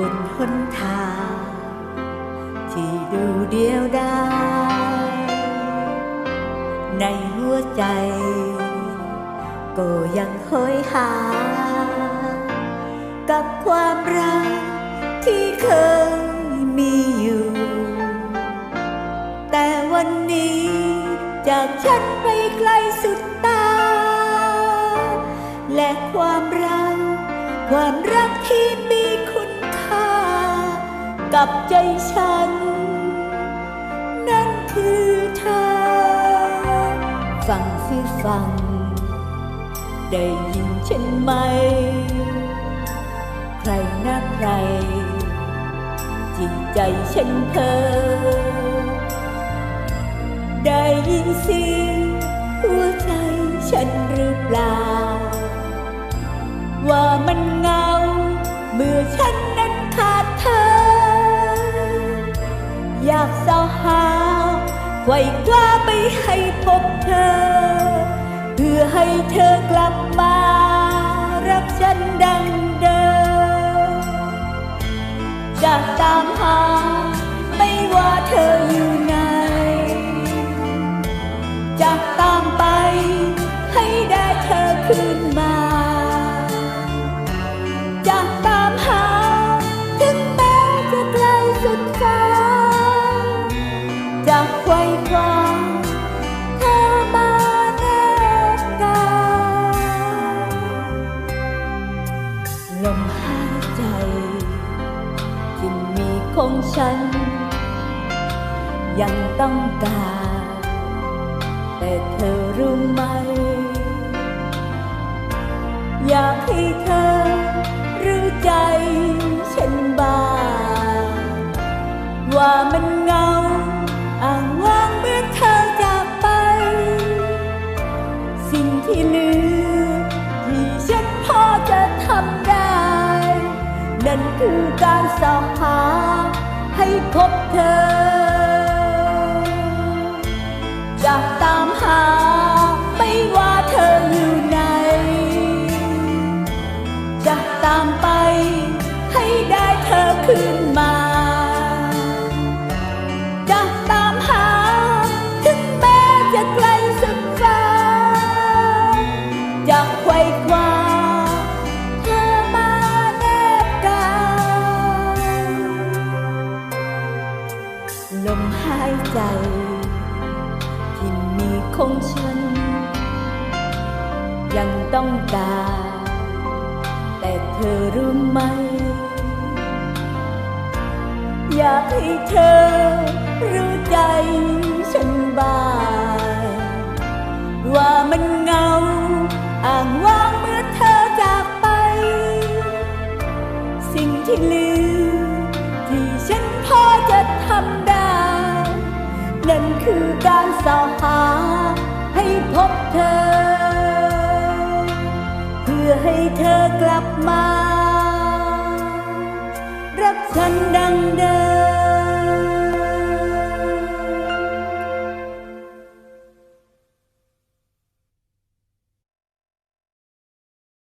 บนหนทางที่ดูเดียวดาย ใจ ก็ยังหอยหา กับความรักที่เคยมีอยู่ แต่วันนี้จากฉันไปไกลสุดตา และความรัก ความรักที่มีคุณค่า กับใจฉัน นั่นคือเธอ ฟังสิฟัง ได้ยินฉันไหม ใครนะใคร จิตใจฉันเพ้อได้ยินเสียงหัวใจฉันหรือเปล่า ว่ามันเงา เมื่อฉันนั้นขาดเธอ อยากสาวหาไขว่คว้าไปให้พ ให้เธอกลับมา รักฉันดังเดิมจะตามหา ของฉัน ยังต้องการ แต่เธอรู้ไหม อยากให้เธอรู้ใจฉันบ้างว่ามันเหงาอ้างว้างเมื่อเธอจากไป สิ่งที่เหลือที่ฉันพอจะทำได้ นั้นคือการสอหาให้พบเธอ ลมหายใจ ที่มีของฉัน ยังต้องการ แต่เธอรู้ไหม อยากให้เธอรู้ใจฉันบ้างว่ามันเงาอ่างว่างเมื่อเธอจากไป สิ่งที่เหลือ นั่นคือการสาหาให้พบเธอ เพื่อให้เธอกลับมา รักฉันดังเดิ